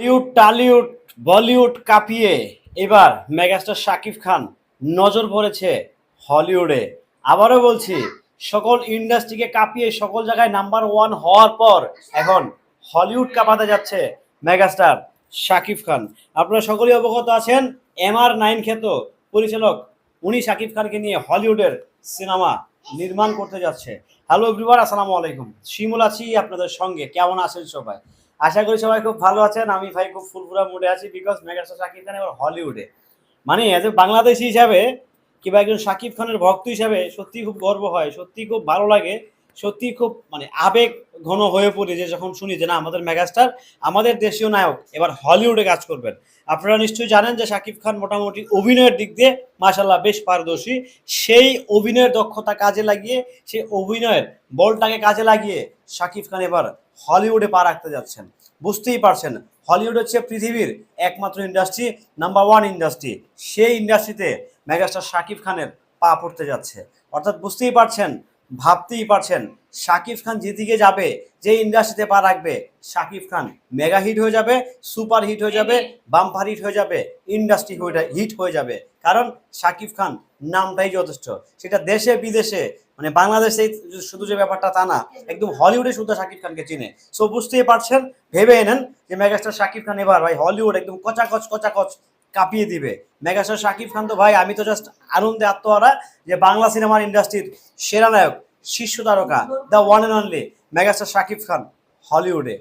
Tollywood Tollywood Bollywood কাঁপিয়ে এবার megastar Shakib খান নজর পড়েছে হলিউডে আবারও বলছি, সকল ইন্ডাস্ট্রিকে কাঁপিয়ে সকল জায়গায় নাম্বার ওয়ান হওয়ার পর এখন হলিউড কাঁপাতে যাচ্ছে মেগাস্টার শাকিব খান। আপনারা সকলেই অবগত আছেন এম আর নাইন খ্যাত পরিচালক, উনি শাকিব খানকে নিয়ে হলিউডের সিনেমা নির্মাণ করতে যাচ্ছে। হ্যালো এভরিওয়ান আসসালামু আলাইকুম। শিমুল আছি আপনাদের সঙ্গে। কেমন আছেন সবাই? আশা করি সবাই খুব ভালো আছেন। আমি ভাই খুব ফুলপুরা মুডে আছি বিকজ মেগাস্টার শাকিব খান এবার হলিউডে। মানে এজ এ বাংলাদেশি হিসাবে কিংবা একজন শাকিব খানের ভক্ত হিসাবে সত্যি খুব গর্ব হয়, সত্যি খুব ভালো লাগে, সত্যি খুব মানে আবেগ ঘন হয়ে পড়ি যে যখন শুনি যে না, আমাদের মেগাস্টার, আমাদের দেশীয় নায়ক, এবার হলিউডে কাজ করবেন। আপনারা নিশ্চয়ই জানেন যে শাকিব খান মোটামুটি অভিনয়ের দিক দিয়ে মাশাল্লাহ বেশ পারদর্শী। সেই অভিনয়ের দক্ষতা কাজে লাগিয়ে, সেই অভিনয়ের বলটাকে কাজে লাগিয়ে শাকিব খান এবার হলিউডে পা রাখতে যাচ্ছেন। বুঝতেই পারছেন, হলিউড হচ্ছে পৃথিবীর একমাত্র ইন্ডাস্ট্রি নাম্বার ওয়ান ইন্ডাস্ট্রি সেই ইন্ডাস্ট্রিতে মেগাস্টার শাকিব খানের পা পড়তে যাচ্ছে। অর্থাৎ বুঝতেই পারছেন, ভাবতেই পারছেন, শাকিব খান যেদিকে যাবে যে ইন্ডাস্ট্রিতে পা রাখবে, শাকিব খান মেগা হিট হয়ে যাবে সুপার হিট হয়ে যাবে বাম্পার হিট হয়ে যাবে ইন্ডাস্ট্রি হিট হয়ে যাবে। কারণ শাকিব খান নামটাই যথেষ্ট। সেটা দেশে বিদেশে মানে বাংলাদেশে শুধু যে ব্যাপারটা তা না, একদম হলিউডে শুধু শাকিব খানকে চিনে। সো বুঝতেই পারছেন, ভেবে এনেন যে মেগাস্টার শাকিব খান এবার ভাই হলিউড একদম কচাকচ কচাকচ কাঁপিয়ে দিবে। মেগাস্টার শাকিব খান তো ভাই, আমি তো জাস্ট আনন্দে আত্মহারা যে বাংলা সিনেমার ইন্ডাস্ট্রির সেরা নায়ক, শীর্ষ তারকা the one and only megastar Shakib Khan হলিউডে।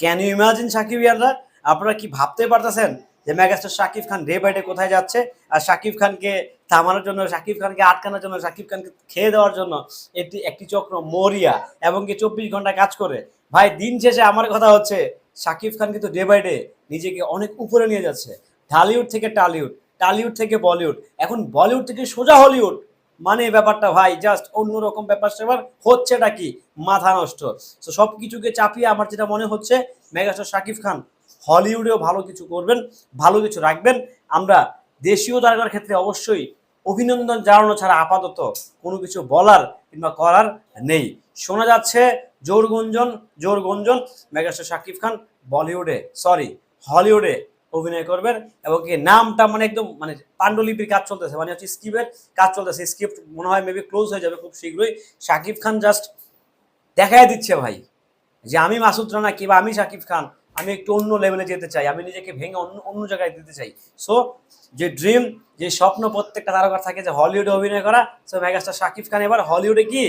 ক্যান ইউ ইমাজিন শাকিব ইয়াররা? আপনারা কি ভাবতে পারতেছেন? যে megastar Shakib Khan day by day কোথায় যাচ্ছে? আর শাকিব খানকে থামানোর জন্য, শাকিব খানকে আটকানোর জন্য, শাকিব খানকে খেয়ে দেওয়ার জন্য এটি একটি চক্র মরিয়া এবং কি চব্বিশ ঘণ্টা কাজ করে। ভাই, দিন শেষে আমার কথা হচ্ছে, শাকিব খান কিন্তু ডে বাই ডে নিজেকে অনেক উপরে নিয়ে যাচ্ছে। ঢালিউড থেকে টালিউড টালিউড থেকে বলিউড, এখন বলিউড থেকে সোজা হলিউড। মানে ব্যাপারটা ভাই, জাস্ট অন্যরকম ব্যাপার সেবার হচ্ছেটা কি? মাথা নষ্ট। তো সব কিছুকে চাপিয়ে আমার যেটা মনে হচ্ছে, মেগাস্টার শাকিব খান হলিউডেও ভালো কিছু করবেন, ভালো কিছু রাখবেন। আমরা দেশীয় তারকার ক্ষেত্রে অবশ্যই অভিনন্দন জানানো ছাড়া আপাতত কোনো কিছু বলার কিংবা করার নেই। শোনা যাচ্ছে জোর গুঞ্জন জোর গুঞ্জন। মেগাস্টার শাকিব খান বলিউডে সরি হলিউডে অভিনয় করবেন এবং কি নামটা মানে একদম মানে পাণ্ডুলিপির কাজ চলতেছে মানে হচ্ছে স্ক্রিপ্টের কাজ চলতেছে। স্ক্রিপ্ট মনে হয় মেবি ক্লোজ হয়ে যাবে খুব শীঘ্রই। শাকিব খান জাস্ট দেখাই দিচ্ছে ভাই, যে আমি মাসুদ রানা কিংবা আমি শাকিব খান আমি একটু অন্য লেভেলে যেতে চাই আমি নিজেকে ভেঙে অন্য অন্য জায়গায় দিতে চাই। সো যে ড্রিম যে স্বপ্ন প্রত্যেকটা তারকার থাকে যে হলিউডে অভিনয় করা সো মেগাস্টার শাকিব খান এবার হলিউডে কি?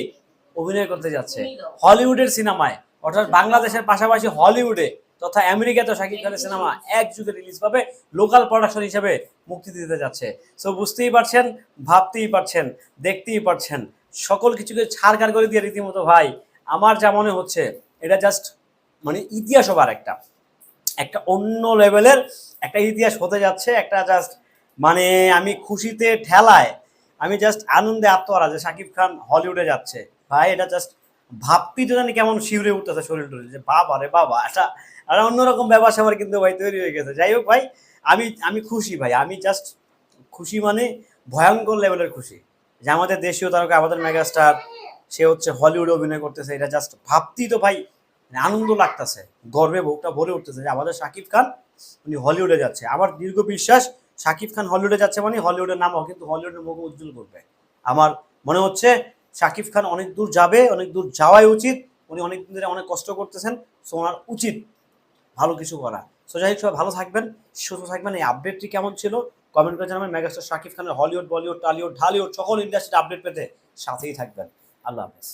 অভিনয় করতে যাচ্ছে। হলিউডের সিনেমায় অর্থাৎ বাংলাদেশের পাশাপাশি হলিউডে তথা আমেরিকাতেও শাকিব খানের সিনেমা এক যুগে রিলিজ পাবে লোকাল প্রোডাকশন হিসেবে মুক্তি দিতে যাচ্ছে। সো বুঝতেই পারছেন ভাবতেই পারছেন দেখতেই পারছেন। সকল কিছুকে ছাড়কার করে দিয়ে রীতিমতো ভাই আমার যা মনে হচ্ছে এটা জাস্ট মানে ইতিহাস হবার একটা। একটা অন্য লেভেলের একটা ইতিহাস হতে যাচ্ছে, একটা জাস্ট মানে আমি খুশিতে ঠেলায়, আমি জাস্ট আনন্দে আত্মহারা যে শাকিব খান হলিউডে যাচ্ছে। ভাই, এটা জাস্ট ভাবতেই তো জানি কেমন শিউরে উঠতেছে শরীর টরীর, যে বাবা রে বাবা এটা আর অন্যরকম ব্যবসা আমার কিন্তু ভাই তৈরি হয়ে গেছে। যাই হোক ভাই, আমি আমি খুশি ভাই, আমি জাস্ট খুশি মানে ভয়ঙ্কর লেভেলের খুশি। যে আমাদের দেশীয় তারকা আমাদের মেগাস্টার সে হচ্ছে হলিউডে অভিনয় করতেছে, এটা জাস্ট ভাবতেই তো ভাই আনন্দ লাগতেছে, গর্বে বুকটা ভরে উঠতেছে যে আমাদের শাকিব খান উনি হলিউডে যাচ্ছে। আমার দীর্ঘ বিশ্বাস, শাকিব খান হলিউডে যাচ্ছে মানে হলিউডের নাম কিন্তু হলিউডের মুখ উজ্জ্বল করবে। আমার মনে হচ্ছে শাকিব খান অনেক দূর যাবে, অনেক দূর যাওয়াই উচিত। উনি অনেক দিন ধরে অনেক কষ্ট করতেছেন, সো ওনার উচিত ভালো কিছু করা। সো যাই সবাই ভালো থাকবেন, সুস্থ থাকবেন। এই আপডেটটি কেমন ছিল? কমেন্ট করে জানাবেন। মেগাস্টার শাকিব খানের হলিউড, বলিউড, টালিউড, ঢালিউড, সকল ইন্ডাস্ট্রির আপডেট পেতে সাথেই থাকবেন। আল্লাহ হাফেজ।